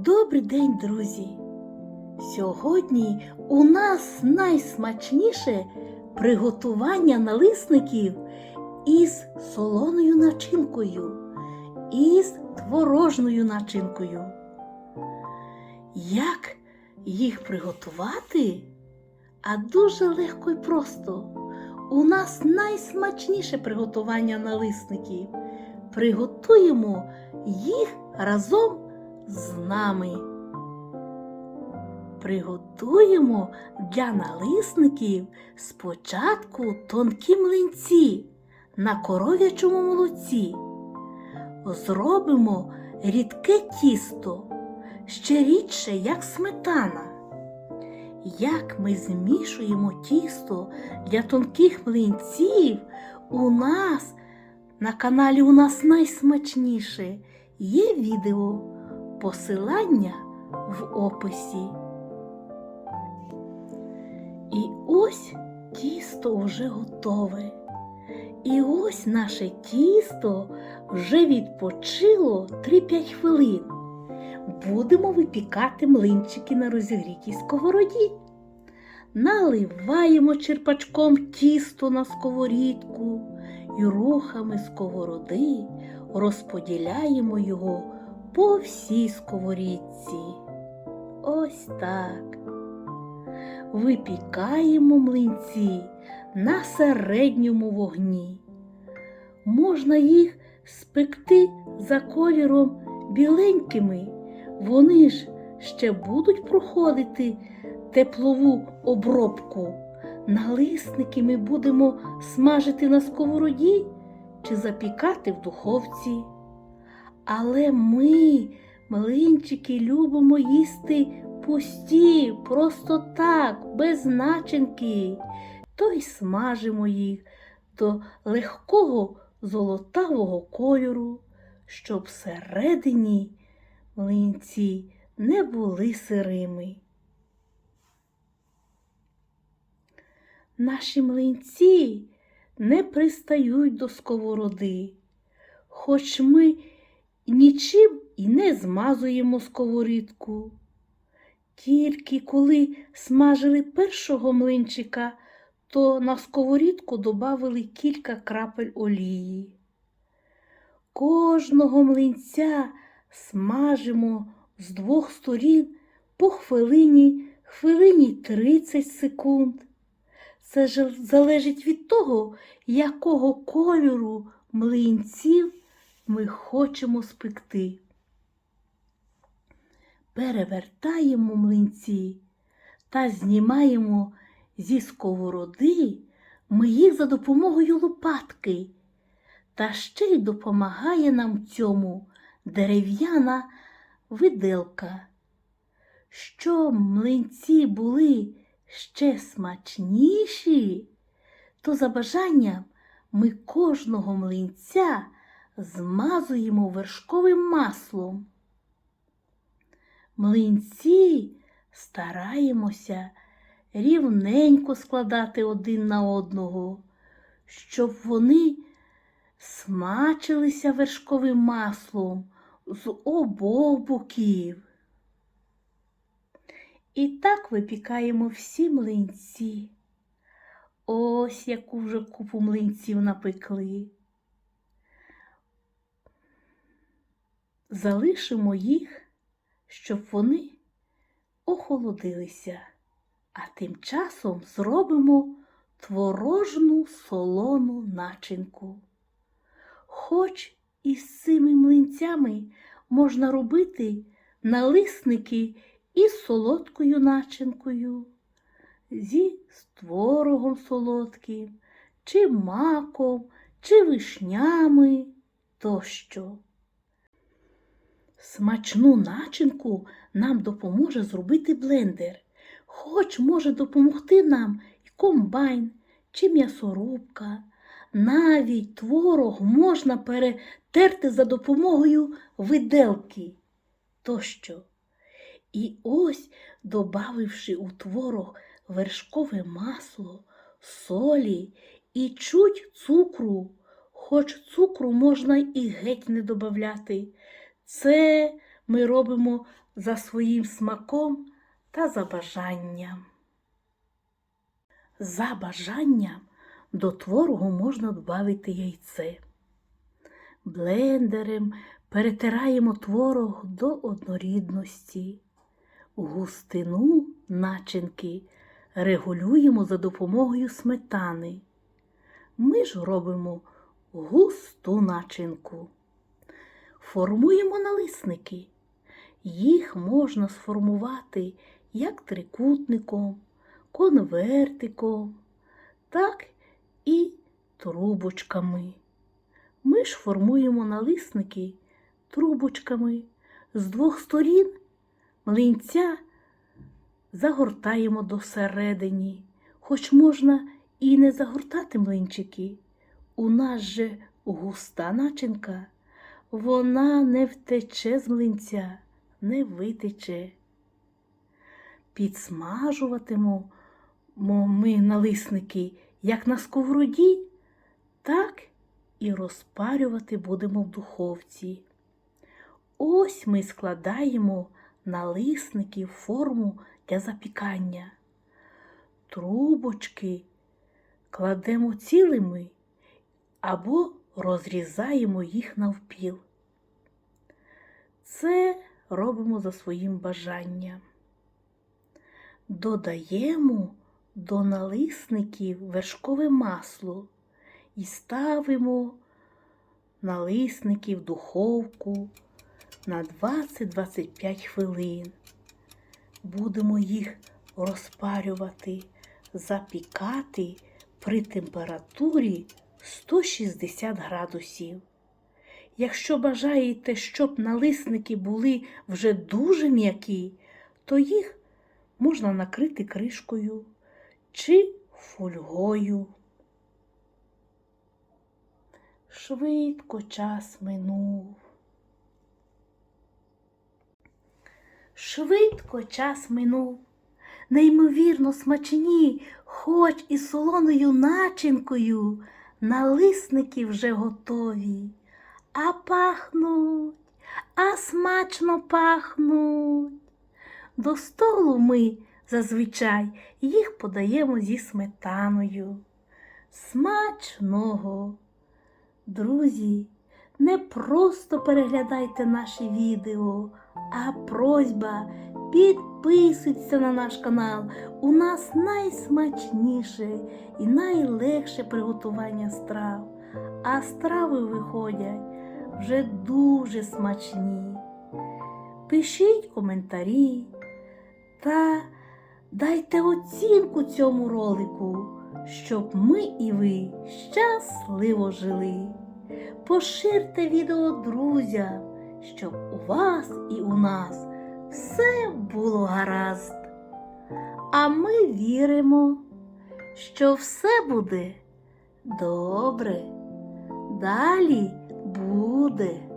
Добрий день, друзі! Сьогодні у нас найсмачніше приготування налисників із солоною начинкою, із творожною начинкою. Як їх приготувати? А дуже легко і просто. У нас найсмачніше приготування налисників. Приготуємо їх разом з нами. Приготуємо для налисників спочатку тонкі млинці на коров'ячому молоці. Зробимо рідке тісто, ще рідше, як сметана. Як ми змішуємо тісто для тонких млинців, у нас на каналі у нас найсмачніше є відео, посилання в описі. І ось тісто вже готове. І ось наше тісто вже відпочило 3-5 хвилин. Будемо випікати млинчики на розігрітій сковороді. Наливаємо черпачком тісто на сковорідку і рухами сковороди розподіляємо його по всій сковорідці. Ось так. Випікаємо млинці на середньому вогні. Можна їх спекти за кольором біленькими, вони ж ще будуть проходити теплову обробку. Налисники ми будемо смажити на сковороді чи запікати в духовці. Але ми, млинчики, любимо їсти пусті, просто так, без начинки. То й смажимо їх до легкого золотавого кольору, щоб всередині млинці не були сирими. Наші млинці не пристають до сковороди, хоч ми нічим і не змазуємо сковорідку. Тільки коли смажили першого млинчика, то на сковорідку додали кілька крапель олії. Кожного млинця смажимо з двох сторін по хвилині, хвилині 30 секунд. Це ж залежить від того, якого кольору млинців ми хочемо спекти. Перевертаємо млинці та знімаємо зі сковороди ми їх за допомогою лопатки. Та ще й допомагає нам цьому дерев'яна виделка. Щоб млинці були ще смачніші, то за бажанням ми кожного млинця змазуємо вершковим маслом. Млинці стараємося рівненько складати один на одного, щоб вони смачилися вершковим маслом з обох боків. І так випікаємо всі млинці. Ось яку вже купу млинців напекли. Залишимо їх, щоб вони охолодилися, а тим часом зробимо творожну солону начинку. Хоч із цими млинцями можна робити налисники із солодкою начинкою, зі творогом солодким, чи маком, чи вишнями тощо. Смачну начинку нам допоможе зробити блендер, хоч може допомогти нам і комбайн чи м'ясорубка. Навіть творог можна перетерти за допомогою виделки тощо. І ось, добавивши у творог вершкове масло, солі і чуть цукру, хоч цукру можна і геть не додати. Це ми робимо за своїм смаком та за бажанням. За бажанням до творогу можна додати яйце. Блендером перетираємо творог до однорідності. Густину начинки регулюємо за допомогою сметани. Ми ж робимо густу начинку. Формуємо налисники. Їх можна сформувати як трикутником, конвертиком, так і трубочками. Ми ж формуємо налисники трубочками. З двох сторін млинця загортаємо досередині, хоч можна і не загортати млинчики. У нас же густа начинка, вона не втече з млинця, не витече. Підсмажуватимо ми налисники як на сковороді, так і розпарювати будемо в духовці. Ось ми складаємо налисники в форму для запікання. Трубочки кладемо цілими або розрізаємо їх навпіл. Це робимо за своїм бажанням. Додаємо до налисників вершкове масло і ставимо налисники в духовку на 20-25 хвилин. Будемо їх розпарювати, запікати при температурі 160 градусів. Якщо бажаєте, щоб налисники були вже дуже м'які, то їх можна накрити кришкою чи фольгою. Швидко час минув. Швидко час минув. Неймовірно смачні, хоч і солоною начинкою, налисники вже готові. А пахнуть, а смачно пахнуть. До столу ми зазвичай їх подаємо зі сметаною. Смачного! Друзі, не просто переглядайте наші відео, а просьба підписуйтеся на наш канал. У нас найсмачніше і найлегше приготування страв, а страви виходять вже дуже смачні. Пишіть коментарі та дайте оцінку цьому ролику, щоб ми і ви щасливо жили. Поширте відео друзям, щоб у вас і у нас все було гаразд. А ми віримо, що все буде добре. Далі буде.